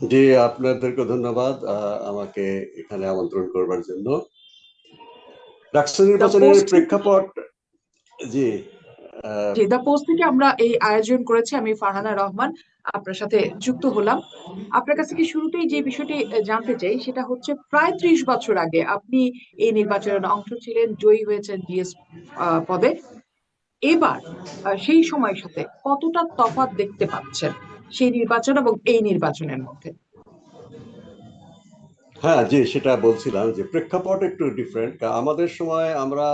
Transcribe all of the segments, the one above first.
জি আপনাদেরকে ধন্যবাদ আমাকে এখানে আমন্ত্রণ করবার জন্য। ডাকসু নির্বাচনের প্রেক্ষাপট জি আহ, পোস্ট থেকে আমরা এই আয়োজন করেছি আমি ফারহানা রহমান আপনার সাথে যুক্ত হলাম। আপনার কাছ শুরুতেই যে বিষয়টি জানতে চাই সেটা হচ্ছে প্রায় ত্রিশ বছর আগে আপনি এই নির্বাচনের অংশ ছিলেন জয়ী হয়েছেন ডিএস পদে। এবার সেই সময়ের সাথে কতটা তফাৎ দেখতে পাচ্ছেন? সেই নির্বাচন এবং এই নির্বাচনের মধ্যে। হ্যাঁ জি সেটা বলছিলাম যে প্রেক্ষাপট একটু ডিফারেন্ট আমাদের সময় আমরা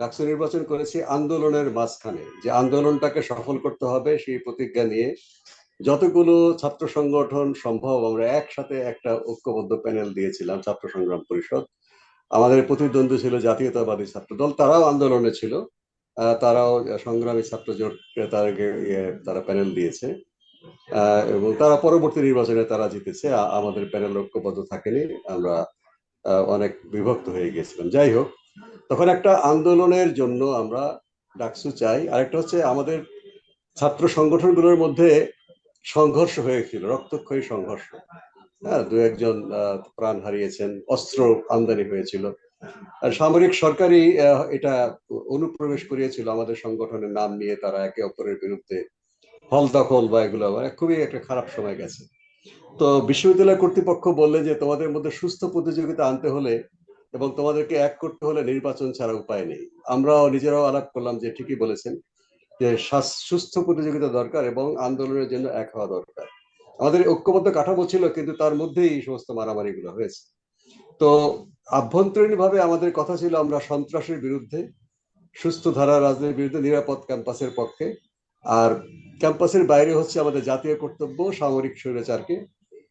ডাকসু নির্বাচন করেছি আন্দোলনের মাঝখানে। যে আন্দোলনটাকে সফল করতে হবে সেই প্রতিজ্ঞা নিয়ে যতগুলো ছাত্র সংগঠন সম্ভব আমরা একসাথে একটা ঐক্যবদ্ধ প্যানেল দিয়েছিলাম ছাত্র সংগ্রাম পরিষদ। আমাদের প্রতিদ্বন্দ্বী ছিল জাতীয়তাবাদী ছাত্র দল তারাও আন্দোলনে ছিল। তারাও সংগ্রামী ছাত্র জোট তারা ইয়ে, তারা প্যানেল দিয়েছে। এবং তারা পরবর্তী নির্বাচনে তারা জিতেছে। আমাদের প্যানেল ঐক্যবদ্ধ থাকেনি। আমরা অনেক বিভক্ত হয়ে গেছিলাম। যাই হোক, তখন একটা আন্দোলনের জন্য আমরা ডাকসু চাই। আরেকটা হচ্ছে আমাদের ছাত্র সংগঠনগুলোর মধ্যে সংঘর্ষ হয়েছিল, রক্তক্ষয়ী সংঘর্ষ। হ্যাঁ দু একজন প্রাণ হারিয়েছেন, অস্ত্র আমদানি হয়েছিল। আর সামরিক সরকারই এটা অনুপ্রবেশ করিয়েছিল। আমাদের সংগঠনের নাম নিয়ে তারা একে অপরের বিরুদ্ধে হল দখল বা এগুলো খুবই একটা খারাপ সময় গেছে। তো বিশ্ববিদ্যালয় কর্তৃপক্ষ বললে যে তোমাদের মধ্যে সুস্থ প্রতিযোগিতা আনতে হলে এবং তোমাদেরকে এক করতে হলে নির্বাচন ছাড়া উপায় নেই। আমরাও নিজেরাও আলাপ করলাম যে ঠিকই বলেছেন যে সুস্থ প্রতিযোগিতা দরকার এবং আন্দোলনের জন্য এক হওয়া দরকার। আমাদের ঐক্যবদ্ধ কাঠামো ছিল কিন্তু তার মধ্যেই এই সমস্ত মারামারিগুলো হয়েছে। তো আভ্যন্তরীণ ভাবে আমাদের কথা ছিল আমরা সন্ত্রাসের বিরুদ্ধে, সুস্থ ধারা রাজনীতির বিরুদ্ধে নিরাপদ ক্যাম্পাসের পক্ষে আর ক্যাম্পাসের বাইরে হচ্ছে আমাদের জাতীয় কর্তব্য, সামরিক স্বৈরাচারকে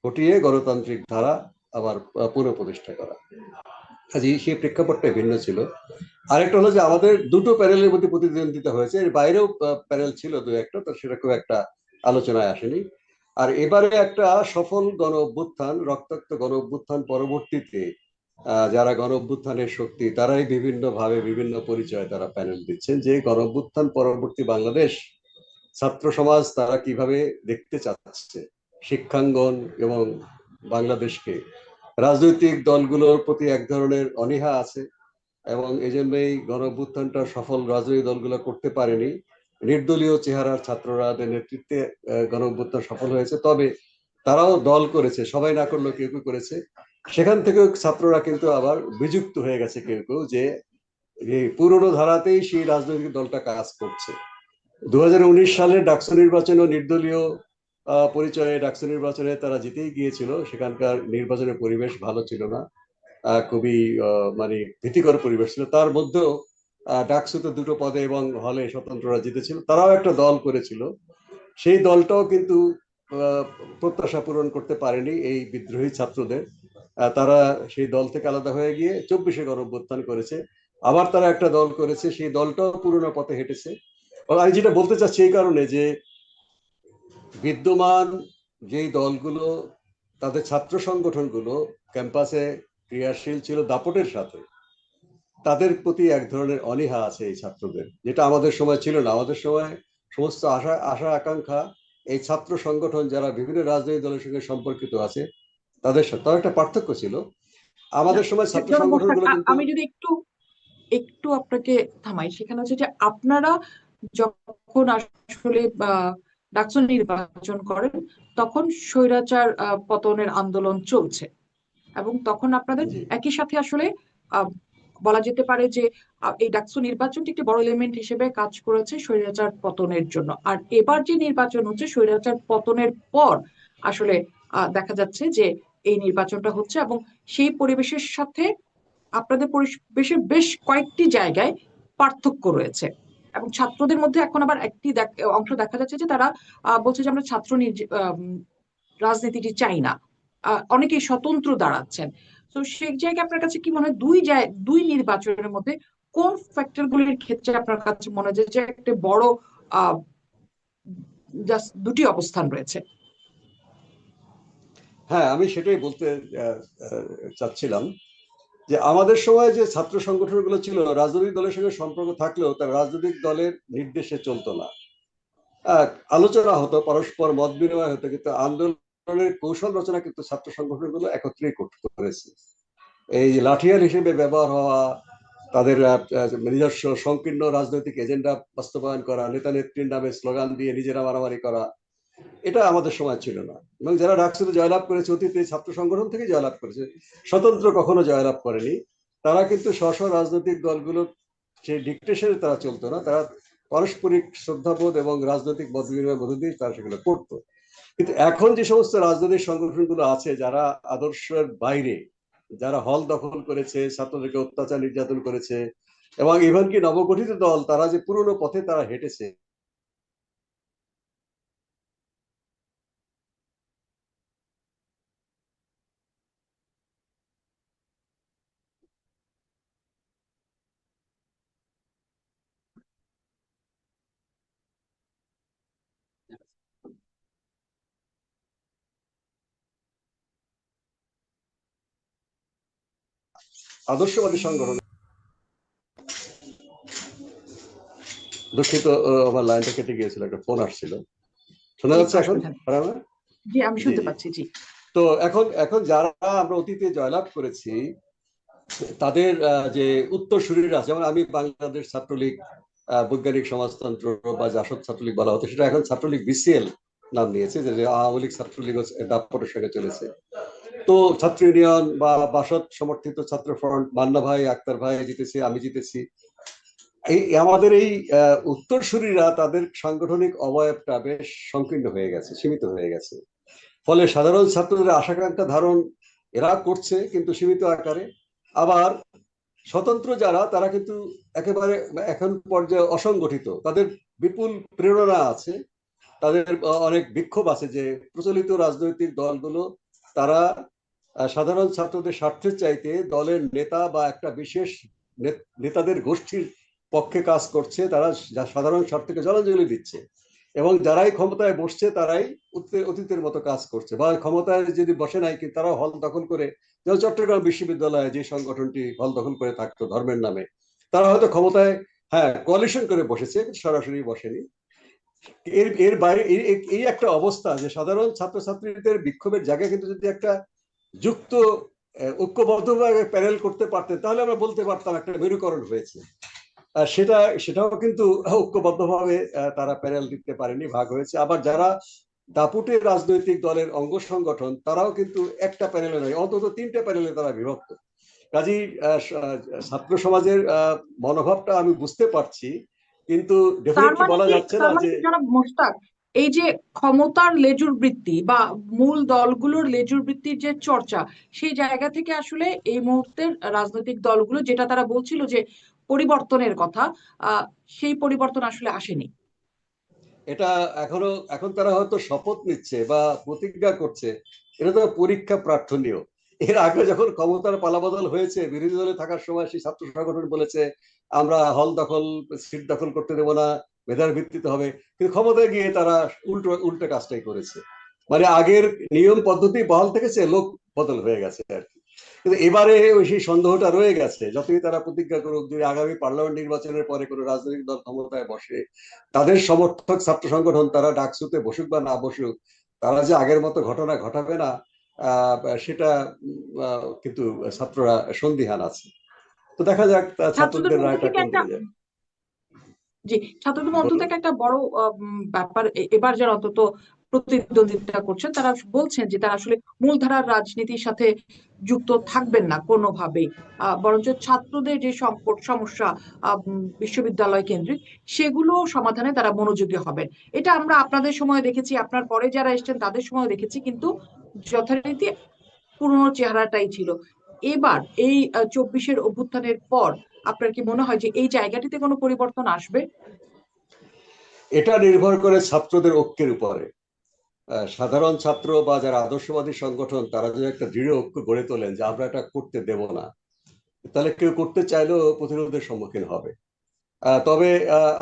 ঘটিয়ে গণতান্ত্রিক ধারা আবার পুনঃপ্রতিষ্ঠা করা। কাজে সেই প্রেক্ষাপটটা ভিন্ন ছিল। আরেকটা হলো যে আমাদের দুটো প্যানেলের মধ্যে প্রতিদ্বন্দ্বিতা হয়েছে। এর বাইরেও প্যানেল ছিল দু একটা, তো সেটা খুব একটা আলোচনায় আসেনি। আর এবারে একটা সফল গণ অভ্যুত্থান রক্তাক্ত গণ অভ্যুত্থান পরবর্তীতে যারা গণ অভ্যুত্থানের শক্তি, তারাই বিভিন্নভাবে বিভিন্ন পরিচয় তারা প্যানেল দিচ্ছেন যে গণ অভ্যুত্থান পরবর্তী বাংলাদেশ ছাত্র সমাজ তারা কীভাবে দেখতে চাচ্ছে? শিক্ষাঙ্গন এবং বাংলাদেশকে। রাজনৈতিক দলগুলোর প্রতি এক ধরনের অনীহা আছে এবং এই জন্যই গণ অভ্যুত্থানটা সফল রাজনৈতিক দলগুলো করতে পারেনি। নির্দলীয় চেহারার ছাত্ররা নেতৃত্বে আহ, গণ অভ্যুত্থান সফল হয়েছে। তবে তারাও দল করেছে সবাই না করলেও কেউ কেউ করেছে। সেখান থেকেও ছাত্ররা কিন্তু আবার বিযুক্ত হয়ে গেছে কেউ কেউ যে পুরনো ধারাতেই সেই রাজনৈতিক দলটা কাজ করছে। দু হাজার উনিশ সালে ডাকসু নির্বাচন ও নির্দলীয় পরিচয়ে ডাকসু নির্বাচনে তারা জিতেই গিয়েছিল। সেখানকার নির্বাচনের পরিবেশ ভালো ছিল না। খুবই মানে ভীতিকর পরিবেশ ছিল। তার মধ্যেও ডাকসুতে দুটো পদে এবং হলে স্বতন্ত্ররা জিতেছিল। তারাও একটা দল করেছিল। সেই দলটাও কিন্তু প্রত্যাশা পূরণ করতে পারেনি এই বিদ্রোহী ছাত্রদের। তারা সেই দল থেকে আলাদা হয়ে গিয়ে চব্বিশে গণঅভ্যুত্থান করেছে। আবার তারা একটা দল করেছে। সেই দলটাও পুরনো পথে হেঁটেছে। আমি যেটা বলতে চাচ্ছি এই কারণে যে বিদ্যমান যেই দলগুলো তাদের ছাত্র সংগঠনগুলো ক্যাম্পাসে ক্রিয়াশীল ছিল দাপটের সাথে তাদের প্রতি এক ধরনের অনীহা আছে এই ছাত্রদের। যেটা আমাদের সময় ছিল না। আমাদের সময় সমস্ত আশা আশা আকাঙ্ক্ষা এই ছাত্র সংগঠন যারা বিভিন্ন রাজনৈতিক দলের সঙ্গে সম্পর্কিত আছে তাদের সাথে তার একটা পার্থক্য ছিল। আমাদের সময় ছাত্র সংগঠনগুলো আমি যদি একটু একটু আপনাকে থামাই সেখানে হচ্ছে যে আপনারা যখন আসলে আহ, ডাকসু নির্বাচন করেন তখন স্বৈরাচার পতনের আন্দোলন চলছে। এবং তখন আপনাদের একই সাথে আসলে বলা যেতে পারে যে এই ডাকসু নির্বাচনটি একটি বড় এলিমেন্ট হিসেবে কাজ করেছে স্বৈরাচার পতনের জন্য। আর এবার যে নির্বাচন হচ্ছে স্বৈরাচার পতনের পর আসলে আহ, দেখা যাচ্ছে যে এই নির্বাচনটা হচ্ছে এবং সেই পরিবেশের সাথে আপনাদের পরিবেশের বেশ কয়েকটি জায়গায় পার্থক্য রয়েছে। এবং ছাত্রদের মধ্যে এখন আবার একটি অংশ দেখা যাচ্ছে যে তারা বলছে যে আমরা ছাত্র রাজনীতিটি চাই না। অনেকেই স্বতন্ত্র দাঁড়াচ্ছেন। তো সেই জায়গায় আপনার কাছে কি মনে হয়, দুই দুই নির্বাচনের মধ্যে কোন ফ্যাক্টর গুলির ক্ষেত্রে আপনার কাছে মনে হয় যে একটা বড় দুটি অবস্থান রয়েছে? হ্যাঁ আমি সেটাই বলতে চাচ্ছিলাম। যে আমাদের সময় যে ছাত্র সংগঠনগুলো ছিল, রাজনৈতিক দলের সঙ্গে সম্পর্ক থাকলেও তার রাজনৈতিক দলের নির্দেশে চলতো না। আলোচনা হতো, পরস্পর মত বিনিময় হতো, কিন্তু আন্দোলনের কৌশল রচনা কিন্তু ছাত্র সংগঠনগুলো একত্রেই করেছে। এই লাঠিয়াল হিসেবে ব্যবহার হওয়া, তাদের নিজস্ব সংকীর্ণ রাজনৈতিক এজেন্ডা বাস্তবায়ন করা নেতা নেত্রীর নামে স্লোগান দিয়ে নিজেরা মারামারি করা এটা আমাদের সময় ছিল না। এবং যারা ডাকসুতে জয়লাভ করেছে, অতীতে ছাত্র সংগঠন থেকে জয়লাভ করেছে, স্বতন্ত্র কখনো জয়লাভ করেনি। তারা কিন্তু স্ব স্ব রাজনৈতিক দলগুলো, সেই ডিকটেশনে তারা চলতো না। তারা পারস্পরিক শ্রদ্ধাবোধ এবং রাজনৈতিক মত মধ্য দিয়ে তারা সেগুলো করতো। কিন্তু এখন যে সমস্ত রাজনৈতিক সংগঠনগুলো আছে, যারা আদর্শের বাইরে, যারা হল দখল করেছে, ছাত্রদেরকে অত্যাচার, নির্যাতন করেছে, এবং ইভেন কি নবগঠিত দল, তারা যে পুরনো পথে তারা হেঁটেছে আদর্শবাদী সংগঠন। দুঃখিত আমার লাইনটা কেটে গিয়েছিল একটা ফোন আসছিল। শোনা যাচ্ছে এখন। আরামে? জি আমি শুনতে পাচ্ছি জি। তো এখন এখন যারা আমরা অতীতে জয়লাভ করেছি তাদের যে উত্তরসূরিরা যেমন আমি বাংলাদেশ ছাত্রলীগ বৈজ্ঞানিক সমাজতন্ত্র বা জাসদ ছাত্রলীগ বলা হতো সেটা এখন ছাত্রলীগ বিসিএল নাম নিয়েছে যে যে আওয়ামী লীগ ছাত্রলীগ দাপটের সঙ্গে চলেছে। তো ছাত্র ইউনিয়ন বা বাসদ সমর্থিত ছাত্র ফ্রন্ট মান্না ভাই, আক্তার ভাই জিতেছে, আমি জিতেছি। এই আমাদের এই উত্তরসূরিরা তাদের সাংগঠনিক অবয়বটা বেশ সংকীর্ণ হয়ে গেছে, সীমিত হয়ে গেছে। ফলে সাধারণ ছাত্রদের আশাকাঙ্ক্ষা ধারণ এরা করছে, কিন্তু সীমিত আকারে। আবার স্বতন্ত্র যারা, তারা কিন্তু একেবারে এখন পর্যায়ে অসংগঠিত। তাদের বিপুল প্রেরণা আছে। তাদের অনেক বিক্ষোভ আছে যে প্রচলিত রাজনৈতিক দলগুলো, তারা সাধারণ ছাত্রদের স্বার্থের চাইতে দলের নেতা বা একটা বিশেষ নেতাদের গোষ্ঠীর পক্ষে কাজ করছে, তারা সাধারণ স্বার্থকে জলাঞ্জলি দিচ্ছে। এবং যারাই ক্ষমতায় বসছে, তারাই অতীতে- অতীতের মতো কাজ করছে। বা ক্ষমতায় যদি বসে নাই কিন্তু তারা হল দখল করে যেমন চট্টগ্রাম বিশ্ববিদ্যালয়ে যে সংগঠনটি হল দখল করে থাকতো ধর্মের নামে, তারা হয়তো ক্ষমতায় হ্যাঁ কোয়ালিশন করে বসেছে সরাসরি বসেনি। এর এর বাইরে এই একটা অবস্থা যে সাধারণ ছাত্রছাত্রীদের বিক্ষোভের জায়গায় কিন্তু যদি একটা যুক্ত ঐক্যবদ্ধভাবে প্যানেল করতে পারতেন তাহলে আমরা বলতে পারতাম একটা মেরুকরণ হয়েছে। আর সেটা সেটাও কিন্তু ঐক্যবদ্ধভাবে তারা প্যানেল দিতে পারেনি ভাগ হয়েছে। আবার যারা দাপুটের রাজনৈতিক দলের অঙ্গ সংগঠন তারাও কিন্তু একটা প্যানেলে নয় অন্তত তিনটে প্যানেলে তারা বিভক্ত। কাজী ছাত্র সমাজের মনোভাবটা আমি বুঝতে পারছি কিন্তু ডেফিনেটলি মানে বলা যাচ্ছে না মানে যে এই যে ক্ষমতার লেজুর বৃত্তি বা মূল দলগুলোর লেজুর বৃত্তির যে চর্চা, সেই জায়গা থেকে আসলে এই মুহূর্তের রাজনৈতিক দলগুলো যেটা তারা বলছিল যে পরিবর্তনের কথা সেই পরিবর্তন আসলে আসেনি। এটা এখনও, এখন তারা হয়তো শপথ নিচ্ছে বা প্রতিজ্ঞা করছে, এটা তো পরীক্ষা প্রার্থনীয়। এর আগে যখন ক্ষমতার পালাবদল হয়েছে, বিরোধী দলে থাকার সময় সেই ছাত্র সংগঠন বলেছে, আমরা হল দখল, সিট দখল করতে দেবো না মেধার ভিত্তিতে হবে। কিন্তু ক্ষমতায় গিয়ে তারা উল্টো উল্টো কাজটাই করেছে। মানে আগের নিয়ম পদ্ধতি বহাল থেকেছে লোক বদল হয়ে গেছে আর কি। কিন্তু এবারে ওই সেই সন্দেহটা রয়ে গেছে যতই তারা প্রতিজ্ঞা করুক যদি আগামী পার্লামেন্ট নির্বাচনের পরে কোনো রাজনৈতিক দল ক্ষমতায় বসে তাদের সমর্থক ছাত্র সংগঠন তারা ডাকসুতে বসুক বা না বসুক তারা যে আগের মতো ঘটনা ঘটাবে না আহ, সেটা কিন্তু ছাত্ররা সন্দিহান আছে। তো দেখা যাক ছাত্রদের রায়টা থেকে কোন একটা দিকে যায় জি ছাত্রদের মধ্য। থেকে একটা বড় ব্যাপার এবার যারা অন্তত প্রতিদ্বন্দ্বিতা করছেন তারা বলছেন যে তারা আসলে মূলধারার রাজনীতির সাথে যুক্ত থাকবেন না কোনোভাবেই। বরঞ্চ ছাত্রদের যে সংকট সমস্যা বিশ্ববিদ্যালয় কেন্দ্রিক সেগুলো সমাধানে তারা মনোযোগী হবেন। এটা আমরা আপনাদের সময় দেখেছি আপনার পরে যারা এসেছেন তাদের সময় দেখেছি কিন্তু যথারীতি পুরনো চেহারাটাই ছিল। এবার এই চব্বিশের অভ্যুত্থানের পর আপনার কি মনে হয় যে এই জায়গাটিতে কোনো পরিবর্তন আসবে? এটা নির্ভর করে ছাত্রদের ঐক্যের উপরে। সাধারণ ছাত্র বা যারা আদর্শবাদী সংগঠন, তারা যদি একটা দৃঢ় ঐক্য গড়ে তোলেন যে আমরা এটা করতে দেব না, তাহলে কেউ করতে চাইলেও প্রতিরোধের সম্মুখীন হবে। তবে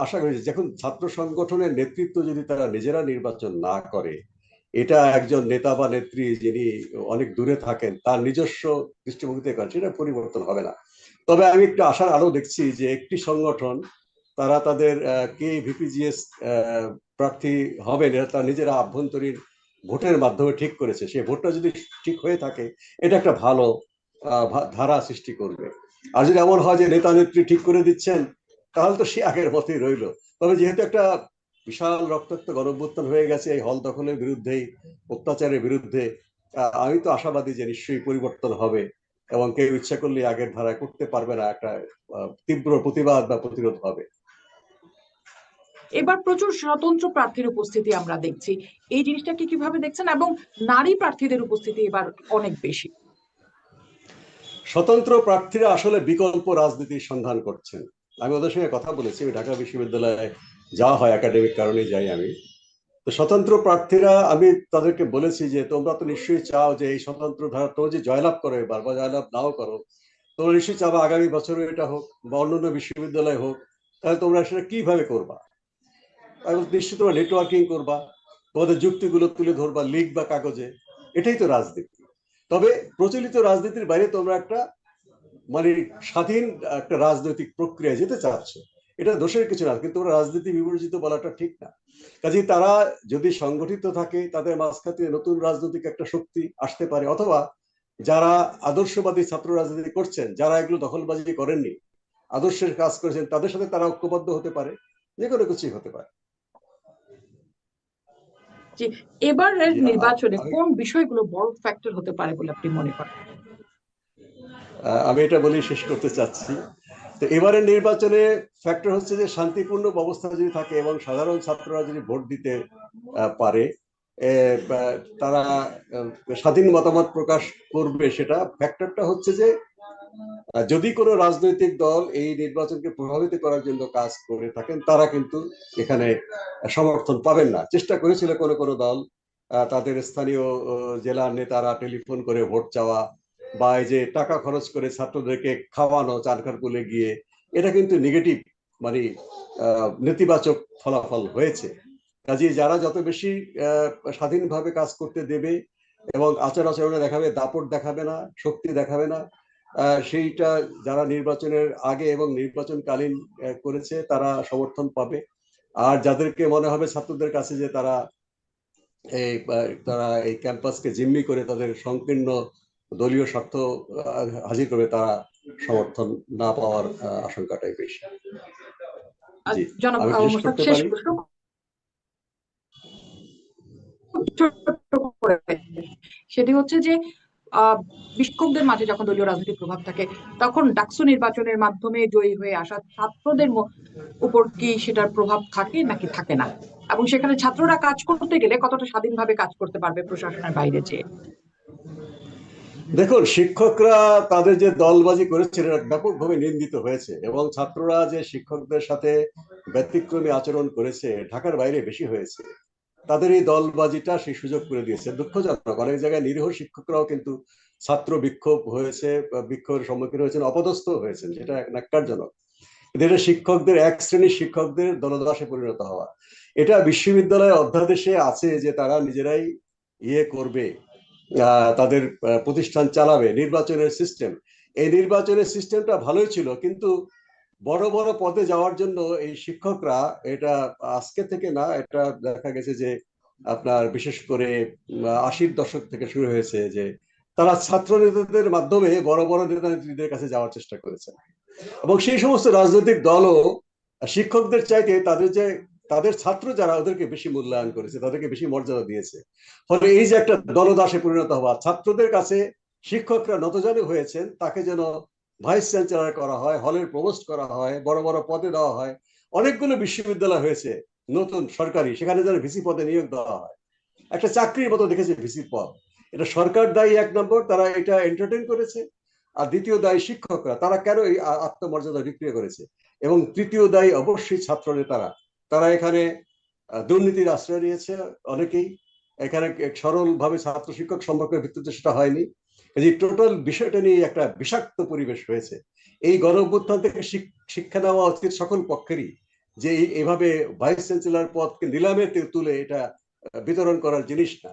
আশা করি যখন ছাত্র সংগঠনের নেতৃত্ব যদি তারা নিজেরা নির্বাচন না করে, এটা একজন নেতা বা নেত্রী যিনি অনেক দূরে থাকেন, তার নিজস্ব দৃষ্টিভঙ্গিতে করেন সেটা পরিবর্তন হবে না। তবে আমি একটু আশার আলো দেখছি যে একটি সংগঠন, তারা তাদের কে ভিপিজিএস প্রার্থী হবেন এটা তারা নিজেরা আভ্যন্তরীণ ভোটের মাধ্যমে ঠিক করেছে। সেই ভোটটা যদি ঠিক হয়ে থাকে, এটা একটা ভালো ধারা সৃষ্টি করবে। আর যদি এমন হয় যে নেতা নেত্রী ঠিক করে দিচ্ছেন, তাহলে তো সে আগের মতোই রইল। তবে যেহেতু একটা বিশাল রক্তাক্ত গণভ্যুত্থান হয়ে গেছে, এই হল দখলের বিরুদ্ধেই, অত্যাচারের বিরুদ্ধে আমি তো আশাবাদী যে নিশ্চয়ই পরিবর্তন হবে। এবং কেউ ইচ্ছা করলে আগের ধারা করতে পারবে না একটা তীব্র প্রতিবাদ বা প্রতিরোধ হবে। এবার প্রচুর স্বতন্ত্র প্রার্থীর উপস্থিতি আমরা দেখছি। এই জিনিসটাকে কীভাবে দেখছেন? এবং নারী প্রার্থীদের উপস্থিতি এবার অনেক বেশি। স্বতন্ত্র প্রার্থীরা আসলে বিকল্প রাজনীতির সন্ধান করছেন। আমি ওদের সঙ্গে কথা বলেছি। ঢাকা বিশ্ববিদ্যালয়ে যাওয়া হয় একাডেমিক কারণে যাই আমি। স্বতন্ত্র প্রার্থীরা, আমি তাদেরকে বলেছি যে তোমরা তো নিশ্চয়ই চাও যে এই স্বতন্ত্র ধারা, তোমরা যে জয়লাভ করো এবার বা জয়লাভ নাও করো, তোমরা নিশ্চয়ই চাও আগামী বছরও এটা হোক বা অন্যান্য বিশ্ববিদ্যালয় হোক, তাহলে তোমরা সেটা কীভাবে করবা? নিশ্চয়ই তোমরা নেটওয়ার্কিং করবা, তোমাদের যুক্তিগুলো তুলে ধরবা, লিখ বা কাগজে, এটাই তো রাজনীতি। তবে প্রচলিত রাজনীতির বাইরে তোমরা একটা মানে স্বাধীন একটা রাজনৈতিক প্রক্রিয়া যেতে চাচ্ছ। এটা দোষের কিছু না কিন্তু ওরা রাজনীতি বিবর্জিত বলাটা ঠিক না। কাজে তারা যদি সংগঠিত থাকে তাদের মাঝখানে নতুন রাজনৈতিক একটা শক্তি আসতে পারে অথবা যারা আদর্শবাদী ছাত্র রাজনীতি করছেন যারা এগুলো দখলবাজি করেননি আদর্শের কাজ করেছেন তাদের সাথে তারা ঐক্যবদ্ধ হতে পারে যে কোনো কিছুই হতে পারে। এবারের জি, নির্বাচনে কোন বিষয়গুলো বড় ফ্যাক্টর হতে পারে বলে আপনি মনে করেন? আমি এটা বলেই শেষ করতে চাচ্ছি। তো এবারের নির্বাচনে ফ্যাক্টর হচ্ছে যে শান্তিপূর্ণ ব্যবস্থা যদি থাকে এবং সাধারণ ছাত্ররা যদি ভোট দিতে পারে তারা স্বাধীন মতামত প্রকাশ করবে সেটা ফ্যাক্টরটা হচ্ছে যে যদি কোনো রাজনৈতিক দল এই নির্বাচনকে প্রভাবিত করার জন্য কাজ করে থাকেন, তারা কিন্তু এখানে সমর্থন পাবেন না। চেষ্টা করেছিল কোনো কোনো দল তাদের স্থানীয় জেলার নেতারা টেলিফোন করে ভোট চাওয়া বা এই যে টাকা খরচ করে ছাত্রদেরকে খাওয়ানো চারখারকুলে গিয়ে, এটা কিন্তু নেগেটিভ মানে নেতিবাচক ফলাফল হয়েছে। কাজে যারা যত বেশি স্বাধীনভাবে কাজ করতে দেবে এবং আচার আচরণে দেখাবে, দাপট দেখাবে না, শক্তি দেখাবে না সেইটা যারা নির্বাচনের আগে এবং নির্বাচনকালীন করেছে, তারা সমর্থন পাবে। আর যাদেরকে মনে হবে ছাত্রদের কাছে যে তারা এই তারা এই ক্যাম্পাসকে জিম্মি করে তাদের সংকীর্ণ দলীয় স্বার্থ হাজির করবে তারা সমর্থন না পাওয়ার আশঙ্কাটাই বেশি। সেটি হচ্ছে যে বিক্ষোভদের মাঝে যখন দলীয় রাজনীতির প্রভাব থাকে তখন ডাকসু নির্বাচনের মাধ্যমে জয়ী হয়ে আসা ছাত্রদের উপর কি সেটার প্রভাব থাকে নাকি থাকে না? এবং সেখানে ছাত্ররা কাজ করতে গেলে কতটা স্বাধীনভাবে কাজ করতে পারবে প্রশাসনের বাইরে যেয়ে? দেখুন, শিক্ষকরা তাদের যে দলবাজি করেছে এটা ব্যাপকভাবে নিন্দিত হয়েছে এবং ছাত্ররা যে শিক্ষকদের সাথে ব্যতিক্রমী আচরণ করেছে, ঢাকার বাইরে বেশি হয়েছে, তাদের এই দলবাজিটা সেই সুযোগ করে দিয়েছে। দুঃখজনক, অনেক জায়গায় নিরীহ শিক্ষকরাও কিন্তু ছাত্র বিক্ষোভ হয়েছে বিক্ষোভের সম্মুখীন হয়েছেন, অপদস্থ হয়েছেন যেটা ন্যাক্কারজনক। কিন্তু এটা শিক্ষকদের, এক শ্রেণির শিক্ষকদের দলদাসে পরিণত হওয়া। এটা বিশ্ববিদ্যালয় অধ্যাদেশে আছে যে তারা নিজেরাই ইয়ে করবে তাদের প্রতিষ্ঠান চালাবে, নির্বাচনের সিস্টেম এই নির্বাচনের সিস্টেমটা ভালোই ছিল, কিন্তু বড় বড় পদে যাওয়ার জন্য এই শিক্ষকরা এটা আজকে থেকে না, এটা দেখা গেছে যে আপনার বিশেষ করে আশির দশক থেকে শুরু হয়েছে যে তারা ছাত্র নেতাদের মাধ্যমে বড় বড় নেতা নেত্রীদের কাছে যাওয়ার চেষ্টা করেছে। এবং সেই সমস্ত রাজনৈতিক দলও শিক্ষকদের চাইতে তাদের যে তাদের ছাত্র যারা ওদেরকে বেশি মূল্যায়ন করেছে, তাদেরকে বেশি মর্যাদা দিয়েছে। ফলে এই যে একটা দলদাসে পরিণত হওয়া, ছাত্রদের কাছে শিক্ষকরা নতজানু হয়েছেন, তাকে যেন ভাইস চ্যান্সেলর করা হয়, হলের প্রবোস্ট করা হয়, বড় বড় পদে দেওয়া হয়। অনেকগুলো বিশ্ববিদ্যালয় হয়েছে, নতুন, সরকারি, সেখানে যেন ভিসি পদে নিয়োগ দেওয়া হয়। একটা চাকরির মতো দেখেছে ভিসি পদ। এটা সরকার দায়ী এক নম্বর, তারা এটা এন্টারটেন করেছে। আর দ্বিতীয় দায়ী শিক্ষকরা, তারা কেন এই আত্মমর্যাদা বিক্রিয়া করেছে? এবং তৃতীয় দায়ী অবশ্যই ছাত্র নেতারা তারা এখানে দুর্নীতির আশ্রয় নিয়েছে অনেকেই। এখানে সরল ভাবে ছাত্র শিক্ষক সম্পর্কের ভিত্তিতে সেটা হয়নি। এই টোটাল বিষয়টা নিয়ে একটা বিষাক্ত পরিবেশ হয়েছে। এই গণ থেকে শিক্ষা নেওয়া উচিত সকল পক্ষেরই যে এভাবে ভাইস চ্যান্সেলর পদকে নিলামে তুলে এটা বিতরণ করার জিনিস না।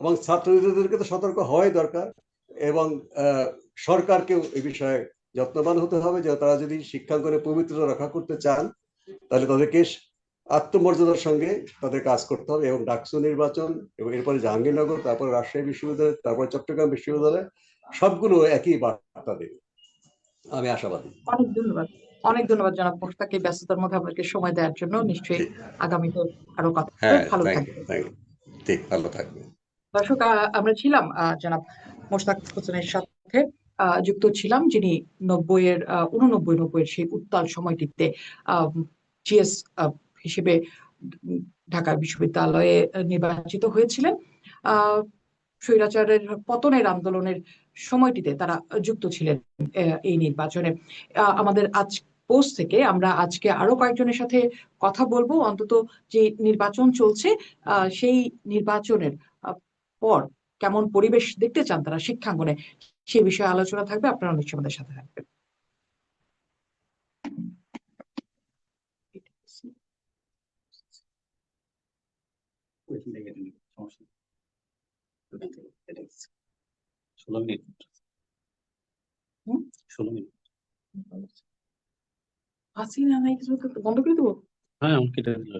এবং ছাত্রদেরকে তো সতর্ক হওয়াই দরকার এবং সরকারকেও এই বিষয়ে যত্নবান হতে হবে। যে তারা যদি শিক্ষাঙ্গনে পবিত্রতা রক্ষা করতে চান, তাহলে তাদেরকে আত্মমর্যাদার সঙ্গে তাদের কাজ করতে হবে এবং ডাকসু নির্বাচন এবং এরপরে জাহাঙ্গীরনগর তারপর রাজশাহী বিশ্ববিদ্যালয় তারপর চট্টগ্রাম বিশ্ববিদ্যালয় সবগুলো একই বার্তা দেবে। আমি আশাবাদী। অনেক ধন্যবাদ। অনেক ধন্যবাদ জনাব মোশতাক ব্যস্ততার মধ্যে আপনাকে সময় দেওয়ার জন্য। নিশ্চয়ই আগামীতে আরও কথা হ্যাঁ ভালো ঠিক ভালো থাকবে দর্শক আমরা ছিলাম আহ, জনাব মোশতাক হোসেনের সাথে যুক্ত ছিলাম যিনি নব্বই এর উননব্বই নব্বই এর সেই উত্তাল সময়টিতে জিএস হিসেবে ঢাকা বিশ্ববিদ্যালয়ে নির্বাচিত হয়েছিলেন। স্বৈরাচারের পতনের আন্দোলনের সময়টিতে তারা যুক্ত ছিলেন এই নির্বাচনে। আমাদের আজ পোস্ট থেকে আমরা আজকে আরও কয়েকজনের সাথে কথা বলব। অন্তত যে নির্বাচন চলছে সেই নির্বাচনের পর কেমন পরিবেশ দেখতে চান তারা শিক্ষাঙ্গনে সেই বিষয়ে আলোচনা থাকবে। আপনারা নিশ্চয় আমাদের সাথে থাকবেন। দিচ্ছি। ষোলো মিনিট? ষোলো মিনিট আসি না নাই কিছু বন্ধ করে দেবো হ্যাঁ কেটে দিল